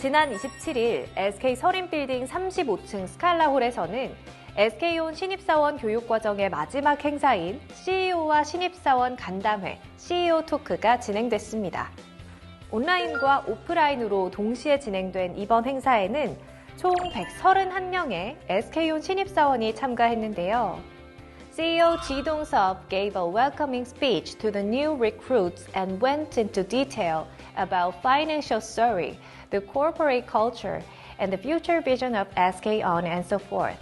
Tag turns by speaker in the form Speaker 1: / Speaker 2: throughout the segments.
Speaker 1: 지난 27일 SK 서린빌딩 35층 스칼라홀에서는 SK온 신입사원 교육과정의 마지막 행사인 CEO와 신입사원 간담회 CEO 토크가 진행됐습니다. 온라인과 오프라인으로 동시에 진행된 이번 행사에는 총 131명의 SK온 신입사원이 참가했는데요. CEO Dong-seop gave a welcoming speech to the new recruits and went into detail about financial story, the corporate culture, and the future vision of SK On and so forth.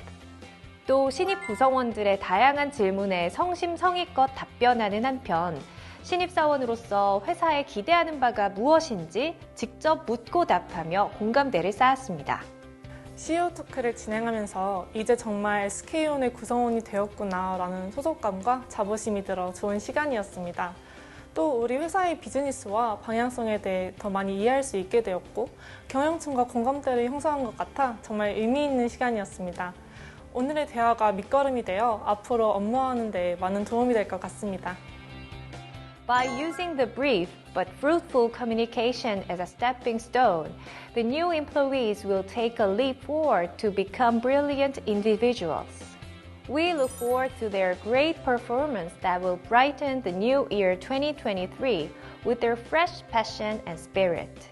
Speaker 1: 또 신입 구성원들의 다양한 질문에 성심성의껏 답변하는 한편 신입사원으로서 회사에 기대하는 바가 무엇인지 직접 묻고 답하며 공감대를 쌓았습니다.
Speaker 2: CEO 토크를 진행하면서 이제 정말 SK온의 구성원이 되었구나라는 소속감과 자부심이 들어 좋은 시간이었습니다. 또 우리 회사의 비즈니스와 방향성에 대해 더 많이 이해할 수 있게 되었고 경영층과 공감대를 형성한 것 같아 정말 의미 있는 시간이었습니다. 오늘의 대화가 밑거름이 되어 앞으로 업무하는 데 많은 도움이 될 것 같습니다.
Speaker 1: By using the brief but fruitful communication as a stepping stone, the new employees will take a leap forward to become brilliant individuals. We look forward to their great performance that will brighten the new year 2023 with their fresh passion and spirit.